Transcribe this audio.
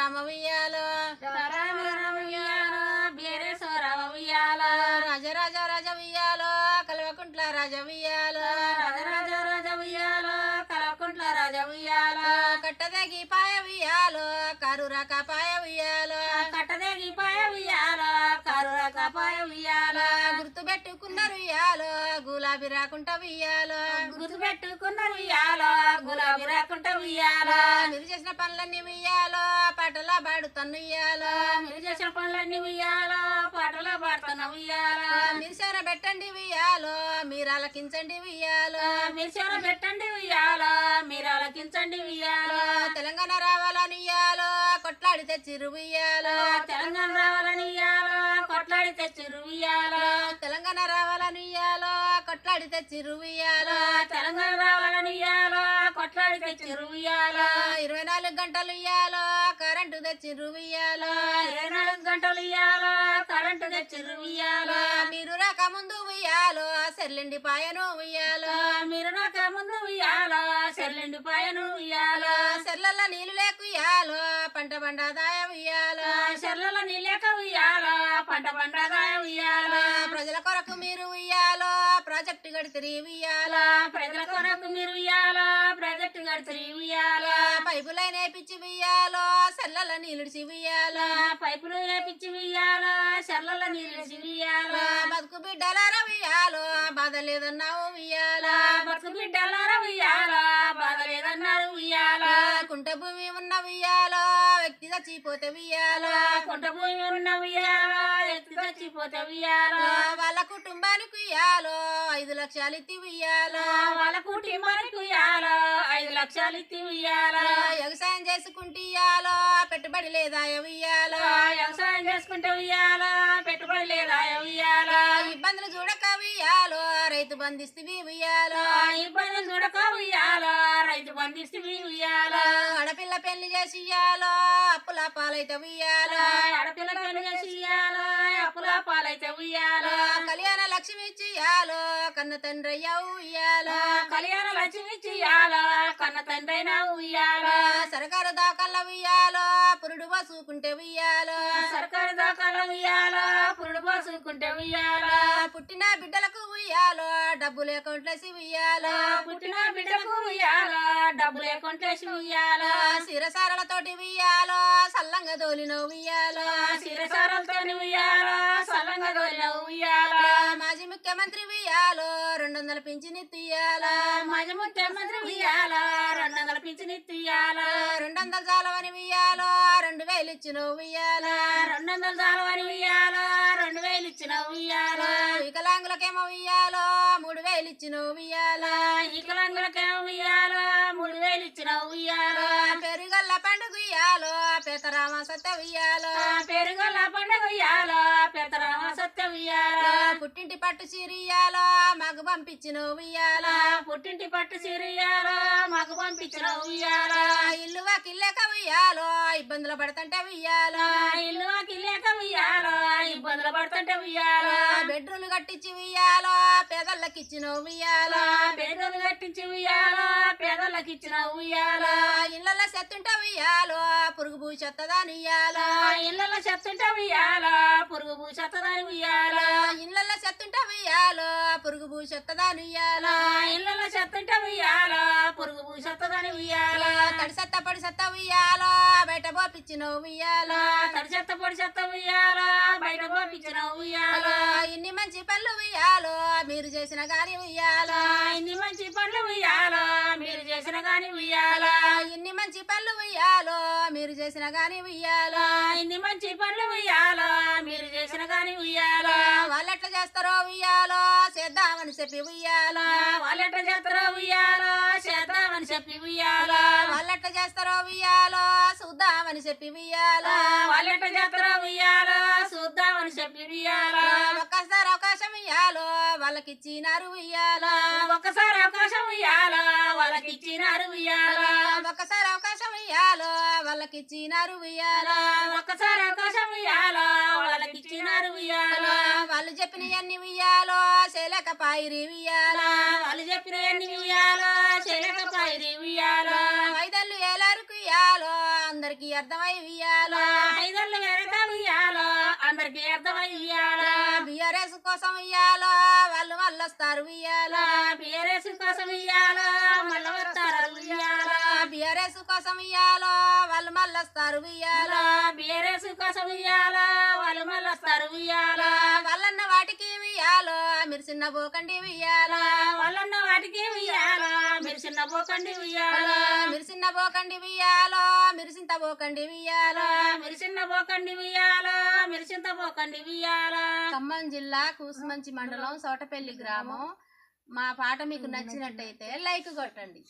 రమవియాలో రామ రమవియాలో బీరేశ్వర రమవియాలో రాజరాజ రాజవియాలో కల్వకుంట్ల రాజవియాలో రాజరాజ రాజవియాలో కల్వకుంట్ల రాజవియాలో కట్టదగి పా గులాబీ రాకుంటా ఉయ్యాలో. గుర్తు పెట్టుకున్న ఉయ్యాలో గులాబీ రాకుంట ఉయ్యాలో. మీరు చేసిన పనులన్నీ ఉయ్యాలో పాటలా పాడుతాను ఉయ్యాలో. మీరు చేసిన పనులన్నీ ఉయ్యాలో పాటలు పాడుతున్న ఉయ్యాలో. మీరు సేర పెట్టండి ఉయ్యాలో మీరు అలకించండి ఉయ్యాలో. మీరు చెర పెట్టండి ఉయ్యాలో మీరు ఆలకించండి ఉయ్యాలో. తెలంగాణ రావాలని ఉయ్యాలో కొట్లాడి తెచ్చిరు ఉయ్యాలో. తెలంగాణ రావాలని ఉయ్యాలో కొట్లాడి తెచ్చిరు ఉయ్యాలో. తెలంగాణ రావాలని ఉయ్యాలో. కొట్లాడి తెచ్చిరు ఉయ్యాలో తెలంగాణ రావాలని ఉయ్యాలో కొట్లాడి తెచ్చిరు ఉయ్యాలో ఇరవై నాలుగు గంటలు ఇయ్యాలో? కరెంటు తెచ్చిరు ఉయ్యాలో ఇరవై నాలుగు గంటలు ఇయ్యాలో? కరెంటు తెచ్చిరు ఉయ్యాలో మీరు రాక ముందు ఉయ్యాలో సెర్లిండి పాయను ఉయ్యాలో. మీరు నాక ముందు ఉయ్యాలో చెల్లిండి పాయను ఉయ్యాలో. సెర్లల్లో నీళ్ళు లేకు ఉయ్యాలో పంట బండాదాయ ఉయ్యాలో. చెర్లలో నీళ్ళక ఉయ్యాలో పంట పండగాయ ఉయ్యాలో. ప్రజల కొరకు మీరు ఉయ్యాలో. ప్రాజెక్టు గడితిరి ఉయ్యాలో ప్రజల కొరకు మీరు ఉయ్యాలో ప్రాజెక్టు గడిచి ఉయ్యాలో పైపులైన పిచ్చి ఉయ్యాలో సెర్లలో నీళ్ళుడిచి ఉయ్యాలో పైపులు వేపించి ఉయ్యాలో చెర్లలో నీళ్ళు ఉయ్యాలో బతుకు బిడ్డలార ఉయ్యాలో బాధ లేదన్నావు ఉయ్యాలో బతుకు బిడ్డలారా ఉయ్యాలో బాధ లేదన్నారు ఉయ్యాలో కుంట భూమి ఉన్న వ్యక్తి చచ్చిపోతే ఉయ్యాలో కొంట భూమి ఉన్న ఉయ్యాలో ఎత్తి చచ్చిపోతే ఉయ్యాలో వాళ్ళ కుటుంబానికి ఉయ్యాలో ఐదు లక్షలు ఇత్తి ఉయ్యాలో వాళ్ళ కుటుంబానికి ఉయ్యాలో ఐదు లక్షలు ఇత్తి ఉయ్యాలో వ్యవసాయం చేసుకుంటే ఇయ్యాలో పెట్టుబడి లేదా ఉయ్యాలో వ్యవసాయం చేసుకుంటే ఉయ్యాలో పెట్టుబడి లేదా ఉయ్యాలో రైతు బంధిస్తే ఉయ్యాలో. ఇబ్బందులు చూడక ఉయ్యాలో. రైతు బంధిస్తే ఉయ్యాలో. ఆడపిల్ల పెళ్ళి చేసి ఇయ్యాలో అప్పుల పాలైతే ఉయ్యాలో. ఆడపిల్ల పెళ్ళి చేసి అప్పుల పాలైతే ఉయ్యాలో. కళ్యాణ లక్ష్మి ఇచ్చి ఇయ్యాలో కన్న తండ్రి ఉయ్యాలో. కళ్యాణ లక్ష్మి ఇయ్యాలో కన్న తండ్రైనా ఉయ్యాలో. సరకారు దాకల్ల ఉయ్యాలో. పురుడు బసుకుంటే ఉయ్యాలో. సర్కారు దాకాలో ఉయ్యాలో పురుడు పోసుకుంటే ఉయ్యాలో. పుట్టిన బిడ్డలకు ఉయ్యాలో డబ్బులు అకౌంట్లేసి ఉయ్యాలో. పుట్టిన బిడ్డకు ఉయ్యాలో డబ్బు లేకుంటేసి ఉయ్యాలో. సిరసారలతోటి ఉయ్యాలో సల్లంగా దోలిన ఉయ్యాలో. శిరసారలతోని ఉయ్యాలో సల్లంగా దోలిన ఉయ్యాలో. ముఖ్యమంత్రి ఉయ్యాలో రెండు వందల పింఛని తీయాలో? మాజీ ముఖ్యమంత్రి ఉయ్యాలో? రెండు వందల పింఛని ఇయ్యాలో రెండు వందల జాలవని ఉయ్యాలో రెండు వేలు ఇచ్చిన ఉయ్యాలో? రెండు వందల జాలవని ఉయ్యాలో రెండు వేలు ఇచ్చిన ఉయ్యాలో? వికలాంగులకేమో ఉయ్యాలో మూడు వేలు ఇచ్చిన ఉయ్యాలో? వికలాంగులకేమో ఉయ్యాలో మూడు వేలు ఇచ్చిన ఉయ్యాలో? పెరుగల్ల పండుగ ఉయ్యాలో పేతరామ సత్య ఉయ్యాలో. పెరుగల పండుగ ఉయ్యాలో పెద్దరామ సత్య ఉయ్యాలో. పుట్టింటి పట్టు చీరియాలో మాకు పంపించిన ఉయ్యాలో. పుట్టింటి పట్టు సిరియాలో మాకు పంపించిన ఉయ్యాలో. ఇల్లు వాకిల్లేక ఉయ్యాలో ఇబ్బందులు పడుతుంటే ఉయ్యాలో. ఇల్లు కిల్లేక ఉయ్యాలో ఇబ్బందులు పడుతుంటే ఉయ్యాలో. బెడ్రూమ్లు కట్టించి ఉయ్యాలో. పేదళ్ళకి ఇచ్చిన ఉయ్యాలో పేదలు కట్టించి ఉయ్యాలో పేదలకు ఇచ్చిన ఉయ్యాలో. ఇళ్ళల్లో సెత్తుంటే ఉయ్యాలో పురుగు పూచెత్తదాని ఉయ్యాలో. ఇళ్ళలో చెత్తుంటే ఉయ్యాలో పురుగు పూసెత్తదని ఉయ్యాలో. ఇళ్ళల్లో సెత్తుంటే ఉయ్యాలో పురుగు పూచెత్తదాని ఉయ్యాలో. ఇళ్ళలో చెత్తుంటే ఉయ్యాలో పురుగు పూసెత్తదని ఉయ్యాలో. తడి సెత్త పొడి సెత్త ఉయ్యాలో పోపిచ్చిన ఉయ్యాలో? తడి చెత్త పొడి చెత్త ఉయ్యాలో? బయట పంపించిన ఉయ్యాలో? ఇన్ని మంచి పనులు ఉయ్యాలో మీరు చేసిన గాని ఉయ్యాలో? ఇన్ని మంచి పనులు ఉయ్యాలో? మీరు చేసిన గాని ఉయ్యాలో? ఇన్ని మంచి పనులు ఉయ్యాలో మీరు చేసిన గాని ఉయ్యాలో? ఇన్ని మంచి పనులు ఉయ్యాలో? మీరు చేసిన గాని ఉయ్యాలో? వాళ్ళు ఎట్లా చేస్తారో ఉయ్యాలో చేద్దామని చెప్పి ఉయ్యాలో? వాళ్ళెట్ట చేస్తారో ఉయ్యాలో చేద్దామని చెప్పి ఉయ్యాలో. వాళ్ళు ఎట్లా చేస్తారో ఉయ్యాలో? చూద్దామని చెప్పి ఉయ్యాలో. వాళ్ళెట్ట చేస్తారో ఉయ్యాలో? చూద్దామని చెప్పి ఉయ్యాలో. ఒక్కసారి అవకాశం ఇయ్యాలో వాళ్ళకి ఇచ్చినారు ఉయ్యాలో. ఒక్కసారి అవకాశం ఉయ్యాలో వాళ్ళకి ఇచ్చినారు ఉయ్యాలో. ఒక్కసారి అవకాశం ఇయ్యాలో వాళ్ళకి ఇచ్చినారు ఉయ్యాలో. ఒక్కసారి అవకాశం ఉయ్యాలో వాళ్ళకి ఇచ్చినారు ఉయ్యాలో. వాళ్ళు చెప్పినవన్నీ ఉయ్యాలో చేయలేక పాయిరి ఉయ్యాలో. వాళ్ళు చెప్పిన ఎన్ని ఉయ్యాలో చెలకపోయి ఉయ్యాలో ఐదళ్ళు ఏలారుకు ఇయ్యాలో? అందరికి అర్థమై ఉయ్యాలో ఐదళ్ళు వెనక ఉయ్యాలో అందరికి అర్థమై ఉయ్యాలో బిఆర్ఎస్ కోసం ఇయ్యాలో? వాళ్ళు మళ్ళా మళ్ళొస్తారు ఉయ్యాలో బీరేసు కోసం ఇయ్యాలో? మళ్ళీ వస్తారు ఉయ్యాలో బిఆర్ఎస్ కోసం ఇయ్యాలో? వాళ్ళు మళ్ళొస్తారు ఉయ్యాలో బీరేసు కోసం ఇయ్యాలో? వాళ్ళు మళ్ళీ వస్తారు ఉయ్యాలో వాళ్ళన్న వాటికి ఉయ్యాలో మీరు చిన్న పోకండి ఉయ్యాలో. వాళ్ళన్న వాటికి ఉయ్యాలో. మీరు చిన్న పోకండి ఉయ్యాలో. మీరు చిన్న పోకండి ఉయ్యాలో. మీరు చింత పోకండి ఉయ్యాలో. మీరు చిన్న పోకండి ఉయ్యాలో. మీరు చింత పోకండి ఉయ్యాలో. ఖమ్మం జిల్లా కూసుమంచి మండలం సోటపల్లి గ్రామం. మా పాట మీకు నచ్చినట్టయితే లైక్ కొట్టండి.